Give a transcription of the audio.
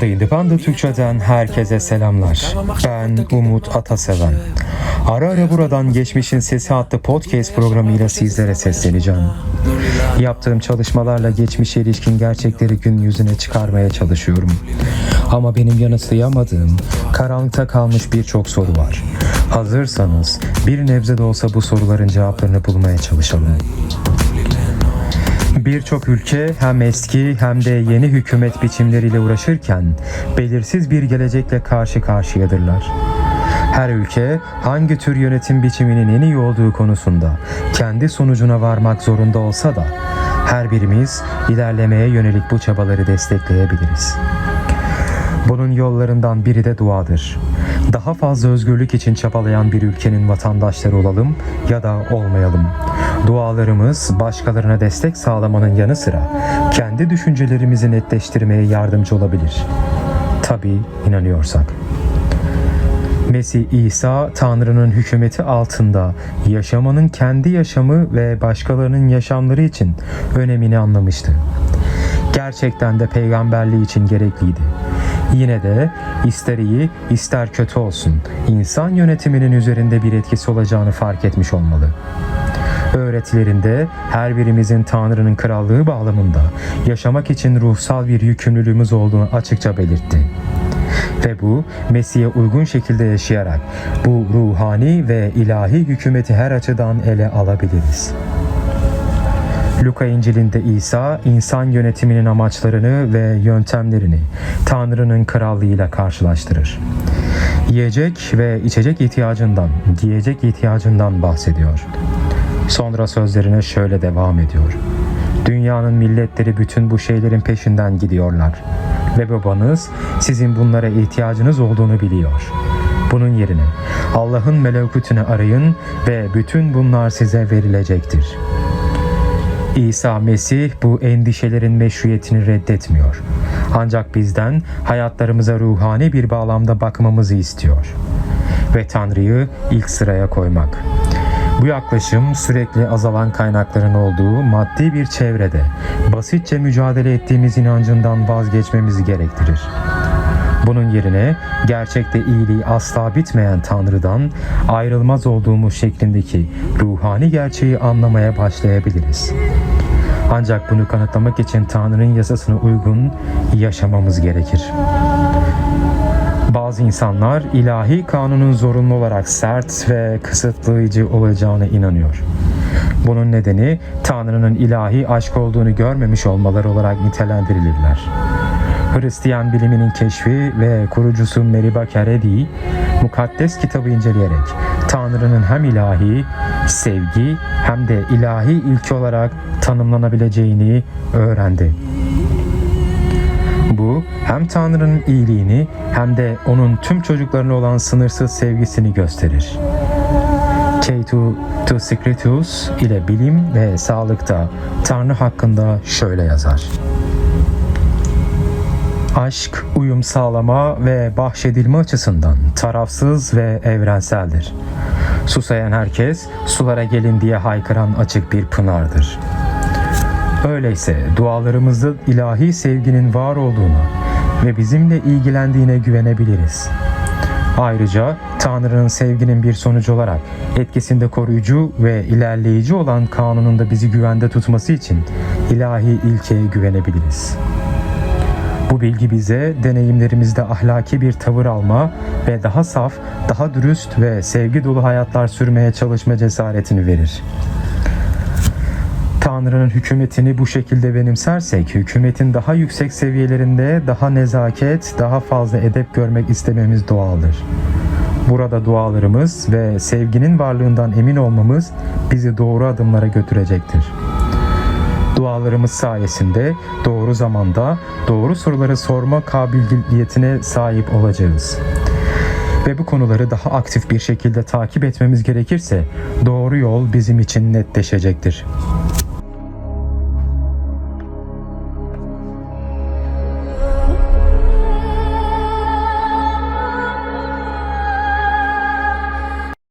The Independent Türkçe'den herkese selamlar. Ben Umut Ataseven. Ara ara buradan Geçmişin Sesi adlı podcast programıyla sizlere sesleneceğim. Yaptığım çalışmalarla geçmişe ilişkin gerçekleri gün yüzüne çıkarmaya çalışıyorum. Ama benim yanıtlayamadığım, karanlıkta kalmış birçok soru var. Hazırsanız bir nebze de olsa bu soruların cevaplarını bulmaya çalışalım. Birçok ülke hem eski hem de yeni hükümet biçimleriyle uğraşırken belirsiz bir gelecekle karşı karşıyadırlar. Her ülke hangi tür yönetim biçiminin en iyi olduğu konusunda kendi sonucuna varmak zorunda olsa da her birimiz ilerlemeye yönelik bu çabaları destekleyebiliriz. Bunun yollarından biri de duadır. Daha fazla özgürlük için çabalayan bir ülkenin vatandaşları olalım ya da olmayalım. Dualarımız başkalarına destek sağlamanın yanı sıra kendi düşüncelerimizi netleştirmeye yardımcı olabilir. Tabii inanıyorsak. Mesih İsa Tanrı'nın hükümeti altında yaşamanın kendi yaşamı ve başkalarının yaşamları için önemini anlamıştı. Gerçekten de peygamberliği için gerekliydi. Yine de ister iyi ister kötü olsun insan yönetiminin üzerinde bir etkisi olacağını fark etmiş olmalı. Öğretilerinde her birimizin Tanrı'nın krallığı bağlamında yaşamak için ruhsal bir yükümlülüğümüz olduğunu açıkça belirtti. Ve bu Mesih'e uygun şekilde yaşayarak bu ruhani ve ilahi hükümeti her açıdan ele alabiliriz. Luka İncil'inde İsa insan yönetiminin amaçlarını ve yöntemlerini Tanrı'nın krallığıyla karşılaştırır. Yiyecek ve içecek ihtiyacından, giyecek ihtiyacından bahsediyor. Sonra sözlerine şöyle devam ediyor. Dünyanın milletleri bütün bu şeylerin peşinden gidiyorlar. Ve babanız sizin bunlara ihtiyacınız olduğunu biliyor. Bunun yerine Allah'ın melekutunu arayın ve bütün bunlar size verilecektir. İsa Mesih bu endişelerin meşruiyetini reddetmiyor. Ancak bizden hayatlarımıza ruhani bir bağlamda bakmamızı istiyor. Ve Tanrı'yı ilk sıraya koymak. Bu yaklaşım sürekli azalan kaynakların olduğu maddi bir çevrede basitçe mücadele ettiğimiz inancından vazgeçmemizi gerektirir. Bunun yerine gerçekte iyiliği asla bitmeyen Tanrı'dan ayrılmaz olduğumuz şeklindeki ruhani gerçeği anlamaya başlayabiliriz. Ancak bunu kanıtlamak için Tanrı'nın yasasına uygun yaşamamız gerekir. Bazı insanlar ilahi kanunun zorunlu olarak sert ve kısıtlayıcı olacağına inanıyor. Bunun nedeni Tanrı'nın ilahi aşk olduğunu görmemiş olmaları olarak nitelendirilirler. Hristiyan biliminin keşfi ve kurucusu Meriba Keredi, mukaddes kitabı inceleyerek Tanrı'nın hem ilahi, sevgi hem de ilahi ilki olarak tanımlanabileceğini öğrendi. Bu hem Tanrı'nın iyiliğini hem de onun tüm çocuklarına olan sınırsız sevgisini gösterir. K2 to Secretus ile bilim ve sağlıkta Tanrı hakkında şöyle yazar. Aşk, uyum sağlama ve bahşedilme açısından tarafsız ve evrenseldir. Susayan herkes sulara gelin diye haykıran açık bir pınardır. Öyleyse dualarımızda ilahi sevginin var olduğunu ve bizimle ilgilendiğine güvenebiliriz. Ayrıca Tanrı'nın sevginin bir sonucu olarak etkisinde koruyucu ve ilerleyici olan kanununda bizi güvende tutması için ilahi ilkeye güvenebiliriz. Bu bilgi bize deneyimlerimizde ahlaki bir tavır alma ve daha saf, daha dürüst ve sevgi dolu hayatlar sürmeye çalışma cesaretini verir. Tanrı'nın hükümetini bu şekilde benimsersek, hükümetin daha yüksek seviyelerinde daha nezaket, daha fazla edep görmek istememiz doğaldır. Burada dualarımız ve sevginin varlığından emin olmamız bizi doğru adımlara götürecektir. Dualarımız sayesinde doğru zamanda doğru soruları sorma kabiliyetine sahip olacağız. Ve bu konuları daha aktif bir şekilde takip etmemiz gerekirse doğru yol bizim için netleşecektir.